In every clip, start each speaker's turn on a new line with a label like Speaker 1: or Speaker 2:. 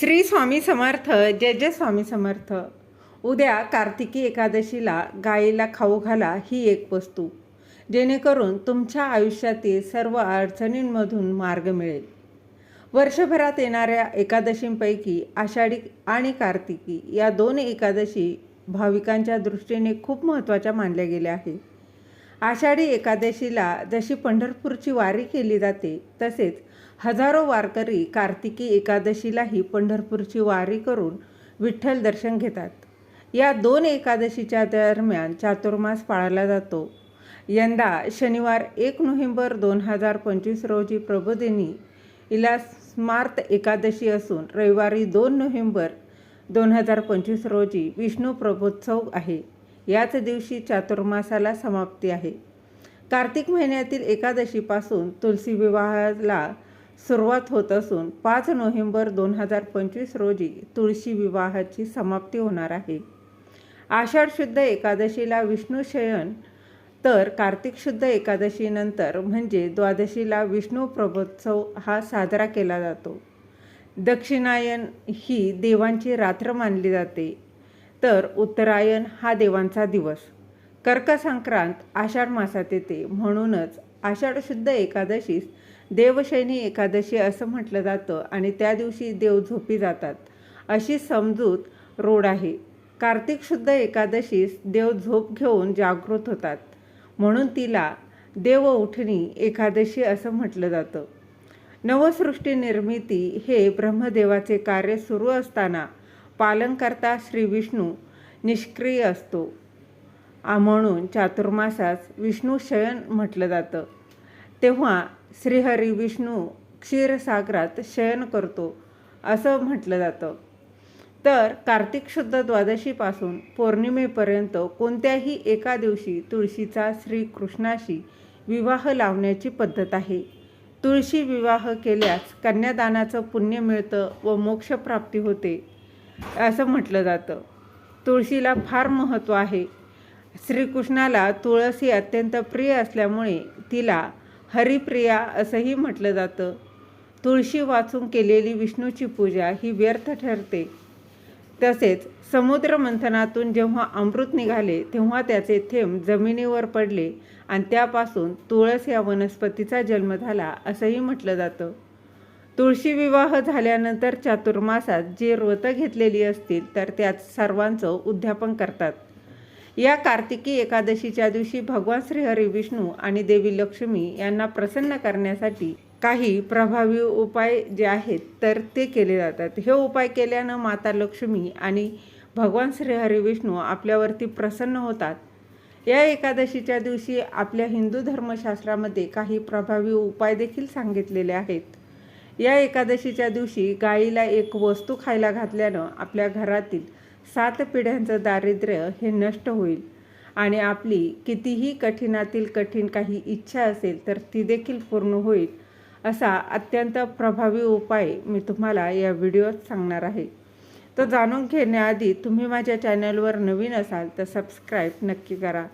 Speaker 1: श्री स्वामी समर्थ जय जय स्वामी समर्थ. उद्या कार्तिकी एकादशीला गायीला खाऊ घाला ही एक वस्तू. जेणेकरून तुमच्या आयुष्यातील सर्व अडचणींमधून मार्ग मिळेल. वर्षभरात येणाऱ्या एकादशींपैकी आषाढी आणि कार्तिकी या दोन एकादशी भाविकांच्या दृष्टीने खूप महत्त्वाच्या मानल्या गेल्या आहेत. आषाढी एकादशीला जशी पंढरपूरची वारी केली जाते तसेच हजारो वारकरी कार्तिकी एकादशीलाही पंढरपूरची वारी करून विठ्ठल दर्शन घेतात. या दोन एकादशीच्या दरम्यान चातुर्मास पाळला जातो. यंदा शनिवार एक नोव्हेंबर दोन हजार पंचवीस रोजी प्रबोधिनी इला स्मार्त एकादशी असून रविवारी दोन नोव्हेंबर दोन हजार पंचवीस रोजी विष्णू प्रबोत्सव आहे. याच दिवशी चातुर्मासाला समाप्ती आहे. कार्तिक महिन्यातील एकादशीपासून तुलसी विवाहाला सुरुवात होत असून पाच नोव्हेंबर दोन हजार पंचवीस रोजी तुळशी विवाहाची समाप्ती होणार आहे. आषाढ शुद्ध एकादशीला विष्णू शयन तर कार्तिक शुद्ध एकादशीनंतर म्हणजे द्वादशीला विष्णू प्रभोत्सव हा साजरा केला जातो. दक्षिणायन ही देवांची रात्र मानली जाते. तर उत्तरायण हा देवांचा दिवस. कर्क संक्रांत आषाढ मासात येते म्हणूनच आषाढ शुद्ध एकादशीस देवशयनी एकादशी असं म्हटलं जातं आणि त्या दिवशी देव झोपी जातात. अशी समजूत रोड आहे. कार्तिक शुद्ध एकादशीस देव झोप घेऊन जागृत होतात. म्हणून तिला देव उठणी एकादशी असं म्हटलं जातं. नवसृष्टी निर्मिती हे ब्रह्मदेवाचे कार्य सुरू असताना पालनकर्ता श्री विष्णू निष्क्रिय असतो. म्हणून चातुर्मासास विष्णू शयन म्हटलं जातं. तेव्हा श्रीहरी विष्णू क्षीरसागरात शयन करतो असं म्हटलं जातं. तर कार्तिक शुद्ध द्वादशीपासून पौर्णिमेपर्यंत कोणत्याही एका दिवशी तुळशीचा श्रीकृष्णाशी विवाह लावण्याची पद्धत आहे. तुळशी विवाह केल्यास कन्यादानाचं पुण्य मिळतं व मोक्षप्राप्ती होते असं म्हटलं जातं. तुळशीला फार महत्त्व आहे. श्रीकृष्णाला तुळस ही अत्यंत प्रिय असल्यामुळे तिला हरिप्रिया असंही म्हटलं जातं. तुळशी वाचून केलेली विष्णूची पूजा ही व्यर्थ ठरते. तसेच समुद्र मंथनातून जेव्हा अमृत निघाले तेव्हा त्याचे थेंब जमिनीवर पडले आणि त्यापासून तुळस या वनस्पतीचा जन्म झाला असंही म्हटलं जातं. तुळशी विवाह झाल्यानंतर चातुर्मासात जे व्रतं घेतलेली असतील तर त्यात सर्वांचं उद्यापन करतात. या कार्तिकी एकादशीच्या दिवशी भगवान श्रीहरी विष्णू आणि देवी लक्ष्मी यांना प्रसन्न करण्यासाठी काही प्रभावी उपाय जे आहेत तर ते केले जातात. हे उपाय केल्यानं माता लक्ष्मी आणि भगवान श्रीहरी विष्णू आपल्यावरती प्रसन्न होतात. या एकादशीच्या दिवशी आपल्या हिंदू धर्मशास्त्रामध्ये काही प्रभावी उपाय देखील सांगितलेले आहेत. या एकादशीच्या दिवशी गाईला एक वस्तू खायला घातल्यानं आपल्या घरातील सात पिढ्यांचं दारिद्र्य हे नष्ट होईल. आणि आपली कितीही कठीणातील कठीण काही इच्छा असेल तर ती देखील पूर्ण होईल असा अत्यंत प्रभावी उपाय मी तुम्हाला या व्हिडिओत सांगणार आहे. तो जाणून घेण्याआधी तुम्ही माझ्या चॅनलवर नवीन असाल तर सबस्क्राईब नक्की करा.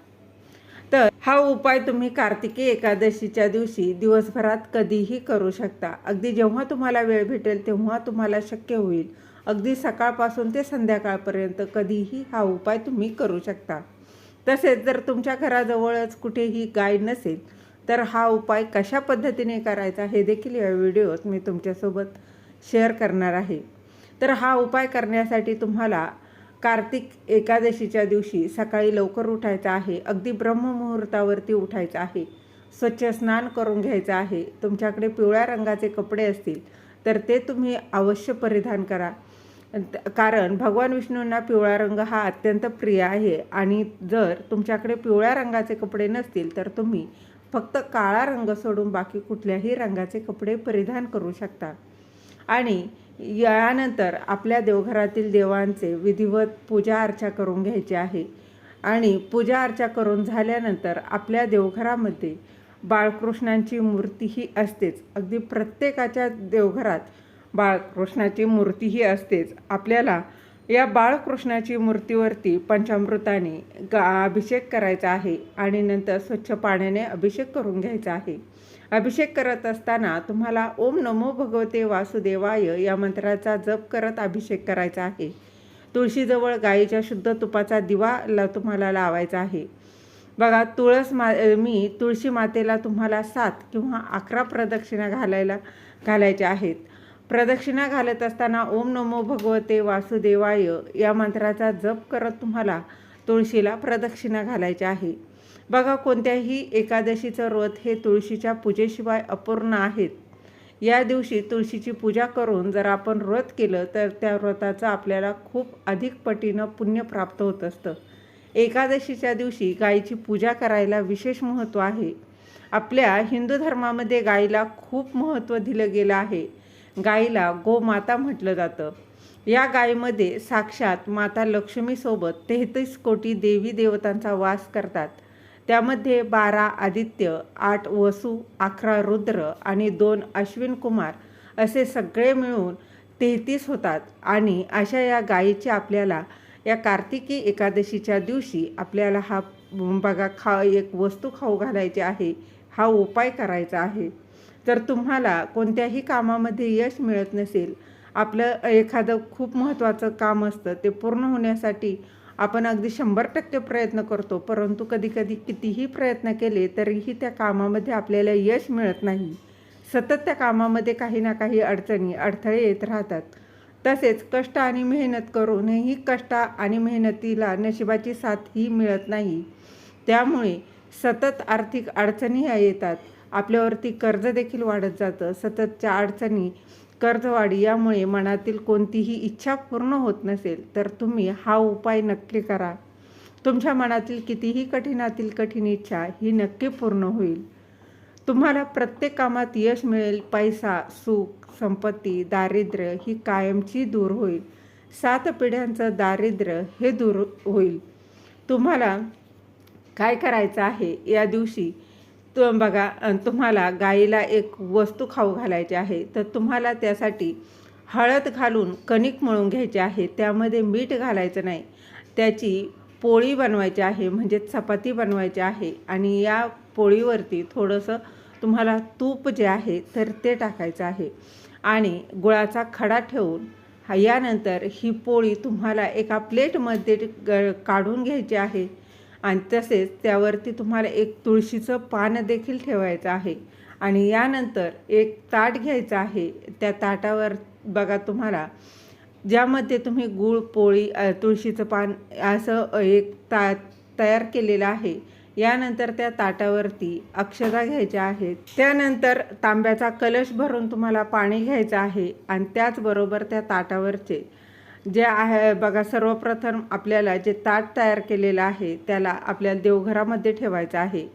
Speaker 1: तर हा उपाय तुम्ही कार्तिकी एकादशीच्या दिवशी दिवसभरात कधीही करू शकता. अगदी जेव्हा तुम्हाला वेळ भेटेल तेव्हा तुम्हाला शक्य होईल. अगदी सकाळपासून ते संध्याकाळपर्यंत कधीही हा उपाय तुम्ही करू शकता. तसेच जर तुमच्या घराजवळच कुठेही गाय नसेल तर हा उपाय कशा पद्धतीने करायचा हे देखील या व्हिडिओत मी तुमच्यासोबत शेअर करणार आहे. तर हा उपाय करण्यासाठी तुम्हाला कार्तिक एकादशीच्या दिवशी सकाळी लवकर उठायचं आहे. अगदी ब्रह्ममुहूर्तावरती उठायचं आहे. स्वच्छ स्नान करून घ्यायचं आहे. तुमच्याकडे पिवळ्या रंगाचे कपडे असतील तर ते तुम्ही अवश्य परिधान करा. कारण भगवान विष्णूंना पिवळा रंग हा अत्यंत प्रिय आहे आणि जर तुमच्याकडे पिवळ्या रंगाचे कपडे नसतील तर तुम्ही फक्त काळा रंग सोडून बाकी कुठल्याही रंगाचे कपडे परिधान करू शकता. आणि यानंतर आपल्या देवघरातील देवांचे विधिवत पूजा अर्चा करून घ्यायची आहे. आणि पूजा अर्चा करून झाल्यानंतर आपल्या देवघरामध्ये बाळकृष्णांची मूर्ती ही असतेच. अगदी प्रत्येकाच्या देवघरात बाळकृष्णाची मूर्ती ही असतेच. आपल्याला या बाळकृष्णाची मूर्तीवरती पंचामृताने गा अभिषेक करायचा आहे आणि नंतर स्वच्छ पाण्याने अभिषेक करून घ्यायचा आहे. अभिषेक करत असताना तुम्हाला ओम नमो भगवते वासुदेवाय या मंत्राचा जप करत अभिषेक करायचा आहे. तुळशीजवळ गाईच्या शुद्ध तुपाचा दिवा ला तुम्हाला लावायचा आहे. बघा तुळस मा मी तुळशी मातेला तुम्हाला सात किंवा अकरा प्रदक्षिणा घालायला घालायच्या आहेत. प्रदक्षिणा घालत असताना ओम नमो भगवते वासुदेवाय या मंत्राचा जप करत तुम्हाला तुळशीला प्रदक्षिणा घालायची आहे. बघा कोणत्याही एकादशीचं व्रत हे तुळशीच्या पूजेशिवाय अपूर्ण आहेत. या दिवशी तुळशीची पूजा करून जर आपण व्रत केलं तर त्या व्रताचं आपल्याला खूप अधिक पटीनं पुण्य प्राप्त होत असतं. एकादशीच्या दिवशी गायीची पूजा करायला विशेष महत्त्व आहे. आपल्या हिंदू धर्मामध्ये गायीला खूप महत्त्व दिलं गेलं आहे. गायीला गोमाता म्हटलं जातं. या गायीमध्ये साक्षात माता लक्ष्मीसोबत तेहतीस कोटी देवी देवतांचा वास करतात. त्यामध्ये बारा आदित्य आठ वसू अकरा रुद्र आणि दोन अश्विन कुमार असे सगळे मिळून तेहतीस होतात. आणि अशा या गायीची आपल्याला या कार्तिकी एकादशीच्या दिवशी आपल्याला हा बघा खा एक वस्तू खाऊ घालायची आहे हा उपाय करायचा आहे. जर तुम्हाला कोणत्याही कामामध्ये यश मिळत नसेल आपलं एखादं खूप महत्त्वाचं काम असतं ते पूर्ण होण्यासाठी आपण अगदी शंभर टक्के प्रयत्न करतो परंतु कधीकधी कितीही प्रयत्न केले तरीही त्या कामामध्ये आपल्याला यश मिळत नाही. सतत त्या कामामध्ये काही ना काही अडचणी अडथळे येत राहतात. तसेच कष्ट आणि मेहनत करूनही कष्ट आणि मेहनतीला नशिबाची साथ ही मिळत नाही. त्यामुळे सतत आर्थिक अडचणी ह्या येतात. आपल्यावरती कर्ज देखील वाढत जातं. सततच्या अडचणी कर्जवाढी यामुळे मनातील कोणतीही इच्छा पूर्ण होत नसेल तर तुम्ही हा उपाय नक्की करा. तुमच्या मनातील कितीही कठीणातील कठीण इच्छा ही नक्की पूर्ण होईल. तुम्हाला प्रत्येक कामात यश मिळेल पैसा सुख संपत्ती दारिद्र्य ही कायमची दूर होईल. सात पिढ्यांचं दारिद्र्य हे दूर होईल. तुम्हाला काय करायचं आहे या दिवशी? तो बघा तुम्हाला गाईला एक वस्तू खाऊ घालायची आहे तर तुम्हाला त्यासाठी हळद घालून कणिक मळून घ्यायचे आहे त्यामध्ये मीठ घालायचं नाही. त्याची पोळी बनवायची आहे म्हणजे चपाती बनवायची आहे आणि या पोळीवरती थोडंसं तुम्हाला तूप जे आहे तर ते टाकायचं आहे. आणि गुळाचा खडा ठेवून यानंतर ही पोळी तुम्हाला एका प्लेटमध्ये ग काढून घ्यायची आहे. आणि तसेच त्यावरती तुम्हाला एक तुळशीचं पान देखील ठेवायचं आहे. आणि यानंतर एक ताट घ्यायचं आहे. त्या ताटावर बघा तुम्हाला ज्यामध्ये तुम्ही गूळ पोळी तुळशीचं पान असं एक ता तयार केलेलं आहे. यानंतर त्या ताटावरती अक्षता घ्यायच्या आहेत. त्यानंतर तांब्याचा कलश भरून तुम्हाला पाणी घ्यायचं आहे. आणि त्याचबरोबर त्या ताटावरचे जे आहे बघा सर्वप्रथम आपल्याला जे ताट तयार केलेलं आहे त्याला आपल्या देवघरामध्ये ठेवायचं आहे.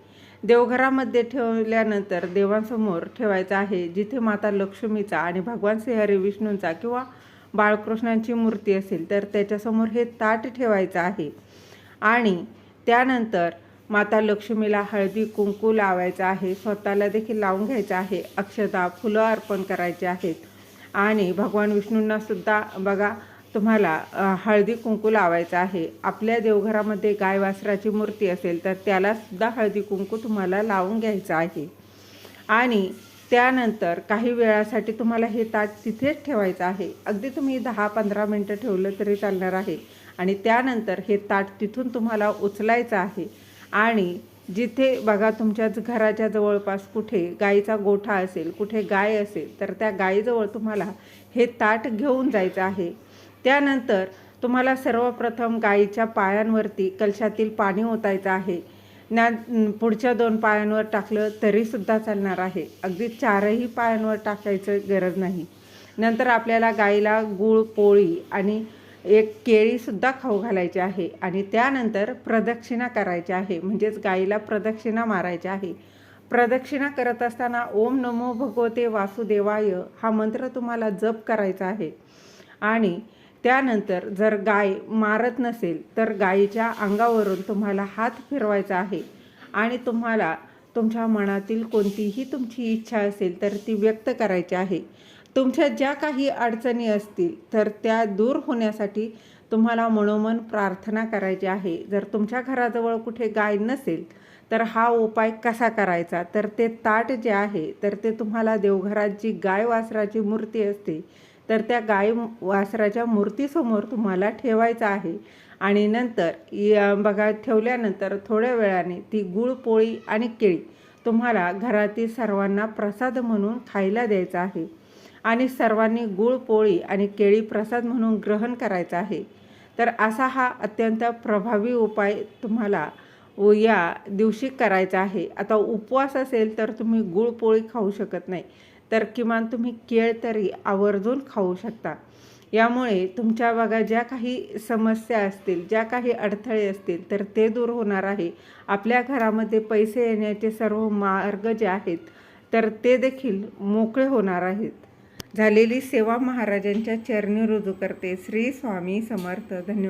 Speaker 1: देवघरामध्ये ठेवल्यानंतर देवांसमोर ठेवायचं आहे जिथे माता लक्ष्मीचा आणि भगवान श्रीहरी विष्णूंचा किंवा बाळकृष्णांची मूर्ती असेल तर त्याच्यासमोर हे ताट ठेवायचं आहे. आणि त्यानंतर माता लक्ष्मीला हळदी कुंकू लावायचं आहे स्वतःला देखील लावून घ्यायचं आहे अक्षता फुलं अर्पण करायचे आहेत. आणि भगवान विष्णूंना सुद्धा बघा तुम्हाला हळदी कुंकू लावायचं आहे. आपल्या देवघरामध्ये गाय वासराची मूर्ती असेल तर त्यालासुद्धा हळदी कुंकू तुम्हाला लावून घ्यायचं आहे. आणि त्यानंतर काही वेळासाठी तुम्हाला हे ताट तिथेच ठेवायचं आहे. अगदी तुम्ही दहा पंधरा मिनटं ठेवलं तरी चालणार आहे. आणि त्यानंतर हे ताट तिथून तुम्हाला उचलायचं आहे. आणि जिथे बघा तुमच्याच घराच्या जवळपास कुठे गाईचा गोठा असेल कुठे गाय असेल तर त्या गायीजवळ तुम्हाला हे ताट घेऊन जायचं आहे. त्यानंतर तुम्हाला सर्वप्रथम गाईच्या पायांवरती कलशातील पाणी ओतायचं आहे. ना पुढच्या दोन पायांवर टाकलं तरीसुद्धा चालणार आहे. अगदी चारही पायांवर टाकायचं गरज नाही. नंतर आपल्याला गाईला गूळ पोळी आणि एक केळीसुद्धा खाऊ घालायची आहे आणि त्यानंतर प्रदक्षिणा करायची आहे. म्हणजेच गाईला प्रदक्षिणा मारायची आहे. प्रदक्षिणा करत असताना ओम नमो भगवते वासुदेवाय हा मंत्र तुम्हाला जप करायचा आहे. आणि त्यानंतर जर गाय मारत नसेल तर गायीच्या अंगावरून तुम्हाला हात फिरवायचा आहे. आणि तुम्हाला तुमच्या मनातील कोणतीही तुमची इच्छा असेल तर ती व्यक्त करायची आहे. तुमच्या ज्या काही अडचणी असतील तर त्या दूर होण्यासाठी तुम्हाला मनोमन प्रार्थना करायची आहे. जर तुमच्या घराजवळ कुठे गाय नसेल तर हा उपाय कसा करायचा? तर ते ताट जे आहे तर ते तुम्हाला देवघरात जी गाय वासराची मूर्ती असते तर त्या गाय वासराच्या मूर्तीसमोर तुम्हाला ठेवायचं आहे. आणि नंतर या बघा ठेवल्यानंतर थोड्या वेळाने ती गुळ पोळी आणि केळी तुम्हाला घरातील सर्वांना प्रसाद म्हणून खायला द्यायचा आहे. आणि सर्वांनी गुळ पोळी आणि केळी प्रसाद म्हणून ग्रहण करायचा आहे. तर असा हा अत्यंत प्रभावी उपाय तुम्हाला या दिवशी करायचा आहे. आता उपवास असेल तर तुम्ही गुळ पोळी खाऊ शकत नाही. तर किमान तुम्ही केळ तरी आवर्जून खाऊ शकता. यामुळे तुमच्या बघा ज्या काही समस्या असतील ज्या काही अडथळे असतील तर ते दूर होणार आहे. आपल्या घरामध्ये पैसे येण्याचे सर्व मार्ग जे आहेत तर ते देखील मोकळे होणार आहेत. झालेली सेवा महाराजांच्या चरणी रुजू करते. श्री स्वामी समर्थ. धन्यवाद.